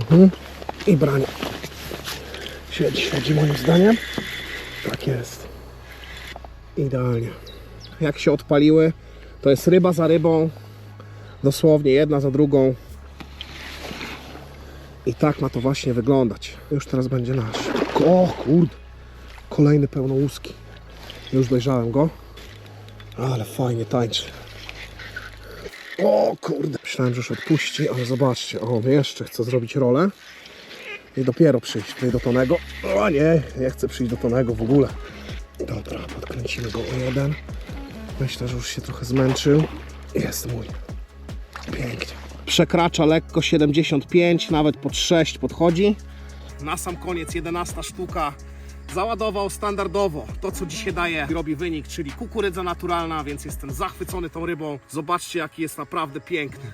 Mhm. I branie. Siedzi, siedzi moim zdaniem. Tak jest. Idealnie. Jak się odpaliły, to jest ryba za rybą. Dosłownie jedna za drugą. I tak ma to właśnie wyglądać. Już teraz będzie nasz. O kurde. Kolejny pełnołuski. Już dojrzałem go. Ale fajnie tańczy. O kurde. Myślałem, że już odpuści, ale zobaczcie. O, jeszcze chce zrobić rolę. I dopiero przyjść tutaj do Tonego. O nie, nie chcę przyjść do Tonego w ogóle. Dobra, podkręcimy go o jeden. Myślę, że już się trochę zmęczył. Jest mój. Pięknie. Przekracza lekko 75, nawet pod 6 podchodzi. Na sam koniec 11 sztuka. Załadował standardowo to, co dzisiaj daje, robi wynik, czyli kukurydza naturalna, więc jestem zachwycony tą rybą. Zobaczcie, jaki jest naprawdę piękny.